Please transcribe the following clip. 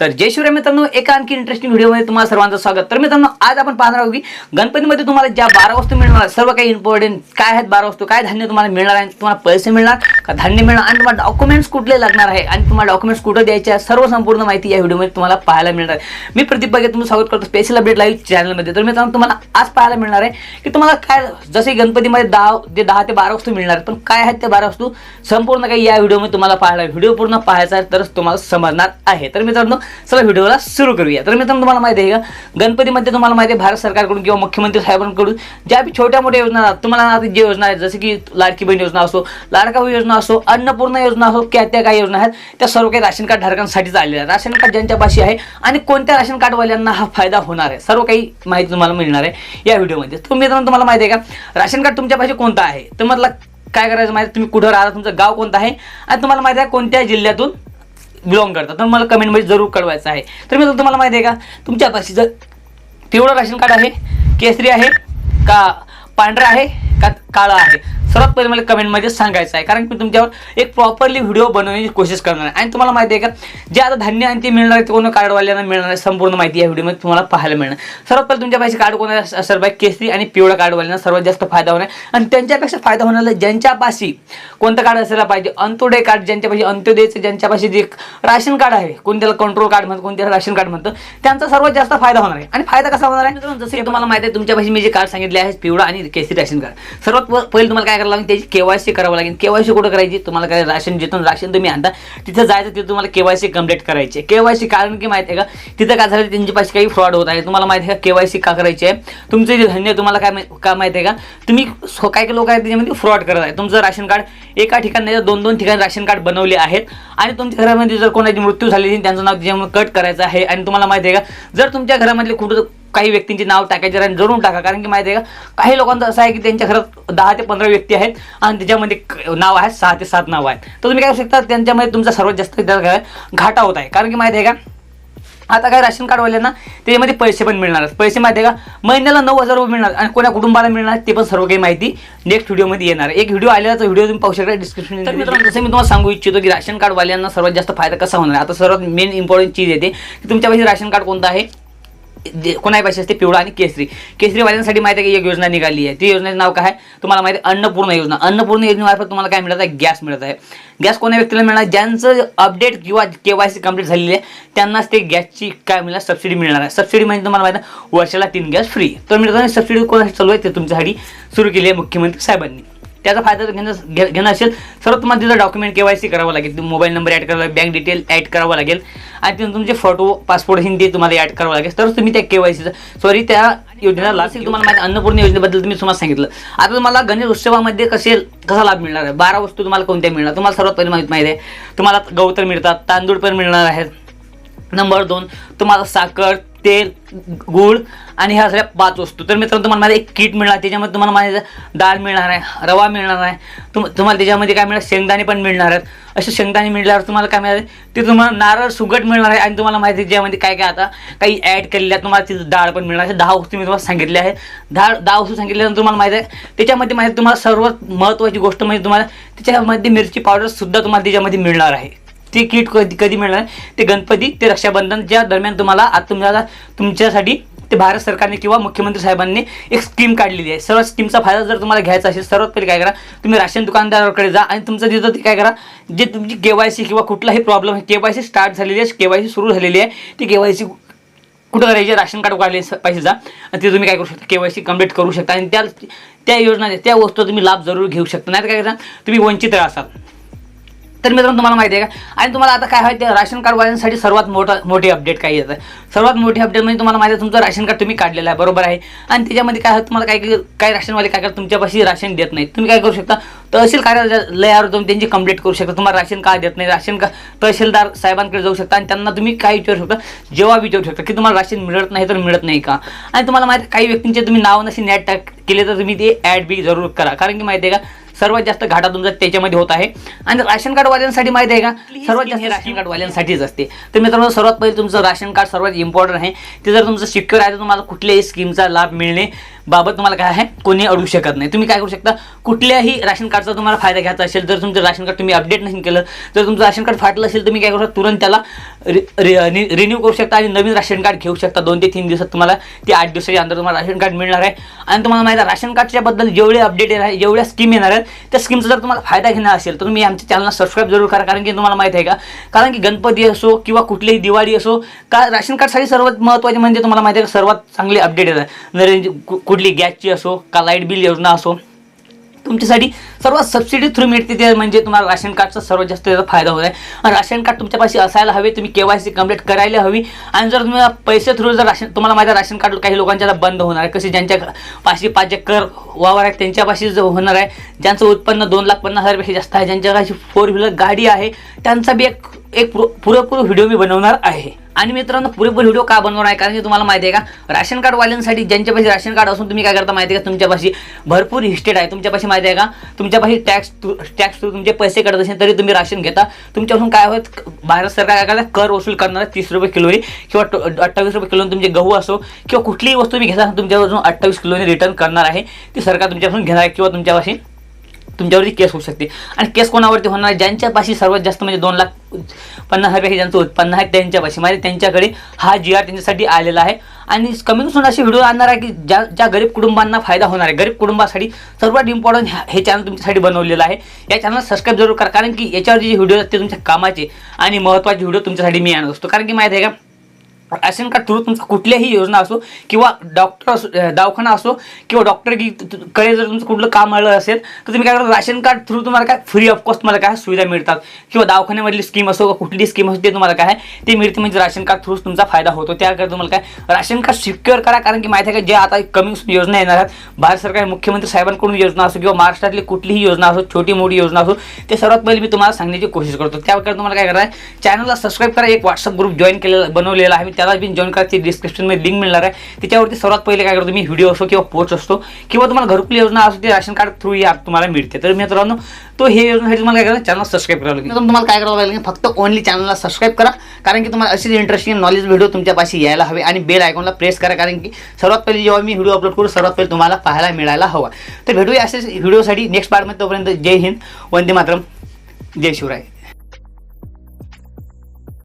तर जय शिवराय मित्रांनो एका आणखी इंटरेस्टिंग व्हिडिओमध्ये तुम्हाला सर्वांचं स्वागत. तर मित्रांनो आज आपण पाहणार आहोत की गणपतीमध्ये तुम्हाला ज्या बारा वस्तू मिळणार सर्व काही इम्पॉर्टंट काय आहेत बारा वस्तू काय धान्य तुम्हाला मिळणार आहे तुम्हाला पैसे मिळणार का धान्य मिळणार आणि तुम्हाला डॉक्युमेंट्स कुठले लागणार आहे आणि तुम्हाला डॉक्युमेंट्स कुठं द्यायचे सर्व संपूर्ण माहिती या व्हिडिओमध्ये तुम्हाला पाहायला मिळणार आहे. मी प्रदीप बघे तुमचं स्वागत करतो स्पेशल अपडेट लाईव्ह चॅनलमध्ये तर मित्रांनो तुम्हाला आज पाहायला मिळणार आहे की तुम्हाला काय जसे गणपतीमध्ये दहा ते दहा ते बारा वस्तू मिळणार पण काय आहेत त्या बारा वस्तू संपूर्ण काही या व्हिडिओमध्ये तुम्हाला पाहायला व्हिडिओ पूर्ण पाहायचा आहे तरच तुम्हाला समजणार आहे. तर मित्रांनो चला व्हिडिओला सुरू करूया. तर मित्रांनो तुम्हाला माहिती आहे का? गणपतीमध्ये तुम्हाला माहिती आहे भारत सरकारकडून किंवा मुख्यमंत्री साहेबांकडून ज्या बी छोट्या मोठ्या योजना आहेत, तुम्हाला जे योजना आहेत जसे की लाडकी बहीण योजना असो लाडका योजना असो अन्नपूर्णा योजना असो त्या त्या काही योजना आहेत त्या सर्व काही राशन कार्ड धारकांसाठीच आलेल्या आहेत. राशन कार्ड ज्यांच्यापाशी आहे आणि कोणत्या राशन कार्डवाल्यांना हा फायदा होणार आहे सर्व काही माहिती तुम्हाला मिळणार आहे या व्हिडिओमध्ये. तर मित्रांनो तुम्हाला माहिती आहे का राशन कार्ड तुमच्यापाशी कोणतं आहे? तर म्हटलं काय करायचं माहिती आहे? तुम्ही कुठं राहता तुमचं गाव कोणतं आहे? आणि तुम्हाला माहिती आहे कोणत्या जिल्ह्यातून बिलॉंग करतात. तर मला कमेंटमध्ये जरूर कळवायचं आहे. तर मी तुम्हाला माहिती आहे का? तुमच्यापाशी जर पिवळं राशन कार्ड आहे केसरी आहे का पांढरं आहे का काळं आहे? सर्वात पहिले मला कमेंटमध्ये सांगायचं आहे. कारण की मी तुमच्यावर एक प्रॉपरली व्हिडिओ बनवण्याची कोशिश करणार आहे. आणि तुम्हाला माहिती आहे का जे आता धान्य आणि ते मिळणार आहे ते कोण कार्डवाल्यांना मिळणार आहे संपूर्ण माहिती या व्हिडिओमध्ये तुम्हाला पाहायला मिळणार सर्वात पहिले तुमच्या पाहिजे कार्ड कोणा असेल पाहिजे केसरी आणि पिवळ्या कार्डवाल्यांना सर्वात जास्त फायदा होणार आहे. आणि त्यांच्यापेक्षा फायदा होणार ज्यांच्यापाशी कोणतं कार्ड असायला पाहिजे? अंत्योदय कार्ड ज्यांच्यापाशी अंत्योदयचं ज्यांच्यापाशी जे राशन कार्ड आहे कोणत्याला कंट्रोल कार्ड म्हणतं कोणत्याला राशन कार्ड म्हणतं त्यांचा सर्वात जास्त फायदा होणार आहे. आणि फायदा कसा होणार आहे? जसं की तुम्हाला माहिती आहे तुमच्यापाशी मी जे कार्ड सांगितले आहे पिवळा आणि केसरी राशन कार्ड सर्वात पहिले तुम्हाला काय करावं लागेल त्याची केवायसी करावं लागेल. केवायसी कुठं करायची? तुम्हाला काय राशन जिथून राशन तुम्ही आणता तिथं जायचं तिथं तुम्हाला केवायसी कंप्लीट करायची. केवायसी कारण की माहिती आहे का तिथं काय झालं त्यांच्या पाशी काही फ्रॉड होत आहे. तुम्हाला माहिती आहे का केवायसी का करायची आहे? तुमचं जे धन्य तुम्हाला काय का माहिती आहे का तुम्ही काय काही काही लोक आहेत त्याच्यामध्ये फ्रॉड करत आहे तुमचं राशन कार्ड एका ठिकाणी नाही तर दोन दोन ठिकाणी राशन कार्ड बनवले आहेत. आणि तुमच्या घरामध्ये जर कोणाची मृत्यू झाली त्यांचं नाव त्याच्यामध्ये कट करायचं आहे. आणि तुम्हाला माहिती आहे का जर तुमच्या घरामधले कुठं काही व्यक्तींचे नाव टाकायचे आणि जरूर टाका. कारण की माहिती आहे का काही लोकांचं असं आहे की त्यांच्या घरात दहा ते पंधरा व्यक्ती आहेत आणि त्याच्यामध्ये नाव आहेत सहा ते सात नाव आहेत. तर तुम्ही काय करू शकता त्यांच्यामध्ये तुमचा सर्वात जास्त घाटा होत आहे. कारण की माहिती आहे का आता काय राशन कार्डवाल्यांना त्याच्यामध्ये पैसे पण मिळणार आहेत. पैसे माहिती आहे का महिन्याला नऊ हजार रुपये मिळणार आणि कोणा कुटुंबाला मिळणार ते पण सर्व काही माहिती नेक्स्ट व्हिडिओमध्ये येणार आहे. एक व्हिडिओ आलेला तो व्हिडिओ तुम्ही पाहू शकता. डिस्क्रिप्शन तर मित्रांनो जसं मी तुम्हाला सांगू इच्छितो की राशन कार्डवाल्यांना सर्वात जास्त फायदा कसा होणार आहे? आता सर्वात मेन इम्पॉर्टंट चीज येते की तुमच्यापाशी राशन कार्ड कोणतं आहे? जे पाहिजे असते पिवळा आणि केसरी. केसरीवाल्यांसाठी माहिती आहे की एक योजना निघाली आहे. ती योजनेचं नाव काय आहे? तुम्हाला माहिती आहे अन्नपूर्ण योजना. अन्नपूर्ण योजनेमार्फत तुम्हाला काय मिळत आहे? गॅस मिळत आहे. गॅस कोणत्या व्यक्तीला मिळणार ज्यांचं अपडेट किंवा के वाय सी कंप्लीट झालेली आहे त्यांनाच ते गॅसची काय मिळणार? सबसिडी मिळणार आहे. सबसिडी म्हणजे तुम्हाला माहिती आहे वर्षाला तीन गॅस फ्री. तर मिळताना सबसिडी कोणासाठी चालू आहे? ते तुमच्यासाठी सुरू केली आहे मुख्यमंत्री साहेबांनी. त्याचा फायदा जर घेणं घे- घेणं असेल. सर्व तुम्हाला तिथं डॉक्युमेंट के वाय सी करावं लागेल. मोबाईल नंबर ॲड करावा लागेल. बँक डिटेल ॲड करावं लागेल. आणि तिथून तुमचे फोटो पासपोर्ट हिंदी तुम्हाला ॲड करावं लागेल. तर तुम्ही त्या के वाय सीचं सॉरी त्या योजनेला लाभ असेल तुम्हाला माहिती अन्नपूर्ण योजनेबद्दल तुम्ही तुम्हाला सांगितलं. आता तुम्हाला गणेश उत्सवामध्ये कसे कसा लाभ मिळणार आहे? बारा वस्तू तुम्हाला कोणत्या मिळणार? तुम्हाला सर्वात पहिले माहिती माहिती आहे. तुम्हाला गवतर मिळतात तांदूळ पण मिळणार आहेत. नंबर दोन तुम्हाला साखर तेल गूळ आणि ह्या सगळ्या पाच वस्तू. तर मित्रांनो तुम्हाला माझं एक किट मिळणार त्याच्यामध्ये तुम्हाला माझ्या डाळ मिळणार आहे रवा मिळणार आहे. तुम तुम्हाला त्याच्यामध्ये काय मिळणार? शेंगदाणे पण मिळणार आहेत. असे शेंगदाणे मिळाल्यावर तुम्हाला काय मिळणार आहे? ते तुम्हाला नारळ सुगट मिळणार आहे. आणि तुम्हाला माहिती आहे ज्यामध्ये काय काय आता काही ॲड केलेल्या तुम्हाला तिथं डाळ पण मिळणार आहे. दहा वस्तू मी तुम्हाला सांगितले आहे दहा दहा वस्तू सांगितल्यानंतर तुम्हाला माहिती आहे त्याच्यामध्ये माहिती तुम्हाला सर्वात महत्त्वाची गोष्ट म्हणजे तुम्हाला त्याच्यामध्ये मिरची पावडरसुद्धा तुम्हाला त्याच्यामध्ये मिळणार आहे. ते किट कधी कधी मिळणार? ते गणपती ते रक्षाबंधन ज्या दरम्यान तुम्हाला आता तुम्हाला तुमच्यासाठी ते भारत सरकारने किंवा मुख्यमंत्री साहेबांनी एक स्कीम काढलेली आहे. सर्व स्कीमचा फायदा जर तुम्हाला घ्यायचा असेल सर्वात पहिले काय करा तुम्ही राशन दुकानदाराकडे जा आणि तुमचं तिथं ते काय करा जे तुमची के वाय सी किंवा कुठलाही प्रॉब्लेम आहे के वाय सी स्टार्ट झालेली आहे के वाय सी सुरू झालेली आहे ती के वाय सी कुठं करायची राशन कार्ड काढले पाहिजे जा आणि ते तुम्ही काय करू शकता के वाय सी कंप्लीट करू शकता आणि त्या त्या योजना त्या वस्तू तुम्ही लाभ जरूर घेऊ शकता. नाही तर काय करा तुम्ही वंचित राहसाल तर मित्रांनो तुम्हाला माहिती आहे का? आणि तुम्हाला आता काय आहे? राशन कार्डवाल्यांसाठी सर्वात मोठा मोठी अपडेट काय येतं सर्वात मोठी अपडेट म्हणजे तुम्हाला माहिती आहे तुमचं राशन कार्ड तुम्ही काढलेलं आहे बरोबर आहे? आणि त्याच्यामध्ये काय तुम्हाला काय काही राशनवाले काय करतात तुमच्यापाशी राशन देत नाही तुम्ही काय करू शकता? तहसील कार्यालयावर जाऊन त्यांची कंप्लीट करू शकता. तुम्हाला राशन कार्ड देत नाही? राशन का तहसीलदार साहेबांकडे जाऊ शकता. आणि त्यांना तुम्ही काय विचारू शकता? जेव्हा विचारू शकता की तुम्हाला राशन मिळत नाही तर मिळत नाही का? आणि तुम्हाला माहिती काही व्यक्तींचे तुम्ही नाव नसे नॅट टाक केले तर तुम्ही ते ॲड बी जरूर करा. कारण की माहिती आहे का सर्वात जास्त घाटा तुमचा त्याच्यामध्ये होत आहे. आणि राशन कार्डवाल्यांसाठी माहिती आहे का? सर्वात जास्त राशन कार्डवाल्यांसाठीच असते. तर मित्रांनो सर्वात पहिले तुमचं राशन कार्ड सर्वात इम्पॉर्टंट आहे. ते जर तुमचं सिक्युअर आहे तर तुम्हाला कुठल्याही स्कीमचा लाभ मिळणे बाबत तुम्हाला काय आहे? कोणी अडू शकत नाही. तुम्ही काय करू शकता? कुठल्याही राशन कार्डचा तुम्हाला फायदा घ्यायचा असेल जर तुमचं राशन कार्ड तुम्ही अपडेट नाही केलं तर तुमचं राशन कार्ड फाटलं असेल तुम्ही काय करू शकता? तुरंत त्याला रिन्यू करू शकता आणि नवीन राशन कार्ड घेऊ शकता. दोन ते तीन दिवसात तुम्हाला ते आठ दिवसाच्या अंदर तुम्हाला राशन कार्ड मिळणार आहे. आणि तुम्हाला माहिती आहे राशन कार्डच्या बद्दल जेवढे अपडेट आहे जेवढ्या स्कीम येणार आहेत त्या स्कीमचा जर तुम्हाला फायदा घेणार असेल तर तुम्ही आमच्या चॅनलला सबस्क्राईब जरूर करा. कारण की तुम्हाला माहिती आहे का? कारण की गणपती असो किंवा कुठलीही दिवाळी असो का राशन कार्डसाठी सर्वात महत्त्वाचे म्हणजे तुम्हाला माहिती आहे का सर्वात चांगले अपडेट येतात. नरेंद्र कुठली गॅसची असो का लाइट बिल योजना असो तुमच्यासाठी सर्वात सबसिडी थ्रू मिळते ते म्हणजे तुम्हाला राशन कार्डचा सर्वात जास्त त्याचा फायदा होत आहे. राशन कार्ड तुमच्यापाशी असायला हवे तुम्ही के वाय सी कंप्लीट करायला हवी. आणि जर तुम्ही पैसे थ्रू जर राशन तुम्हाला माझ्या राशन कार्ड काही लोकांच्या आता बंद होणार आहे. कसे ज्यांच्या पाचशे पाच एकर वावर आहे त्यांच्यापाशी जो होणार आहे ज्यांचं उत्पन्न दोन लाख पन्नास हजारपेक्षा जास्त आहे ज्यांच्यापाशी फोर व्हीलर गाडी आहे त्यांचा बी एक एक पुर- पुरेपूर व्हिडिओ मी बनवणार आहे. आणि मित्रांनो पुरेपूर व्हिडिओ का बनवणार आहे? कारण की तुम्हाला माहिती आहे का राशन कार्ड वाल्यांसाठी ज्यांच्यापाशी राशन कार्ड असून तुम्ही काय करता माहिती आहे का? तुमच्यापाशी भरपूर हिस्टेट आहे. तुमच्यापाशी माहिती आहे का तुमच्यापाशी टॅक्स टॅक्स थ्रू तुमचे पैसे कटत असेल तरी तुम्ही राशन घेता. तुमच्यापासून काय होत भारत सरकार काय करतं कर वसूल करणार आहे तीस रुपये किलोनी किंवा ट- अठ्ठावीस रुपये किलो तुमचे गहू असो किंवा कुठलीही वस्तू तुम्ही घेता तुमच्यापासून अठ्ठावीस किलोने रिटर्न करणार आहे. ती सरकार तुमच्यापासून घेणार आहे किंवा तुमच्यापाशी तुमच्यावरती केस होऊ शकते. आणि केस कोणावरती होणार? ज्यांच्यापाशी सर्वात जास्त म्हणजे दोन लाख पन्नास हजारपेक्षा ज्यांचं उत्पन्न आहे त्यांच्यापाशी. म्हणजे त्यांच्याकडे हा जी आर त्यांच्यासाठी आलेला आहे. आणि कमी दिवसात असे व्हिडिओ आणणार आहे की ज्या ज्या गरीब कुटुंबांना फायदा होणार आहे. गरीब कुटुंबासाठी सर्वात इम्पॉर्टंट हे चॅनल तुमच्यासाठी बनवलेलं आहे. या चॅनल सबस्क्राईब जरूर करा. कारण की याच्यावर जे व्हिडिओ आहेत ते तुमच्या कामाचे आणि महत्त्वाचे व्हिडिओ तुमच्यासाठी मी आणत असतो. कारण की माहिती आहे का राशन कार्ड थ्रू तुमचा कुठल्याही योजना असो किंवा डॉक्टर असो दवाखाना असो किंवा डॉक्टर की कडे जर तुमचं कुठलं काम आलं असेल तर तुम्ही काय करा राशन कार्ड थ्रू तुम्हाला काय? फ्री ऑफ कॉस्ट तुम्हाला काय? सुविधा मिळतात. किंवा दवाखान्यामधली स्कीम असो किंवा कुठली स्कीम असो ते तुम्हाला काय? आहे ते मिळते म्हणजे राशन कार्ड थ्रू तुमचा फायदा होतो. त्याकरता तुम्हाला काय? राशन कार्ड सिक्युअर करा कारण की माहिती आहे का जे आता कमी योजना येणार आहेत भारत सरकार मुख्यमंत्री साहेबांकडून योजना असो किंवा महाराष्ट्रातली कुठलीही योजना असो छोटी मोठी योजना असो ते सर्वात पहिले मी तुम्हाला सांगण्याची कोशिश करतो. त्याकरता तुम्हाला काय करायचं आहे चॅनलला सबस्क्राईब करा. एक व्हॉट्सअप ग्रुप जॉईन केलेला बनवलेला आहे. त्याला बी जॉईन करायची डिस्क्रिप्शनमध्ये लिंक मिळणार आहे. त्याच्यावरती सर्वात पहिले काय करतो मी व्हिडिओ असो किंवा पोस्ट असतो किंवा तुम्हाला घरकुल योजना असो ती राशन कार्ड थ्रू या तुम्हाला मिळते. तर मित्रांनो तो हे योजनेसाठी तुम्हाला काय करा चॅनल सबस्क्राईब करावं लागेल. तुम्हाला काय करावं लागेल फक्त ओनली चॅनलला सबस्क्राईब करा कारण की तुम्हाला अशीच इंटरेस्टिंग नॉलेज व्हिडिओ तुमच्यापाशी यायला हवे आणि बेल आयकॉनला प्रेस करा कारण की सर्वात पहिले जेव्हा मी व्हिडिओ अपलोड करू सर्वात पहिले तुम्हाला पाहायला मिळायला हवा. तर भेटूया असेच व्हिडिओसाठी नेक्स्ट पार्टमध्ये तोपर्यंत जय हिंद वंदे मातरम जय शिवराय.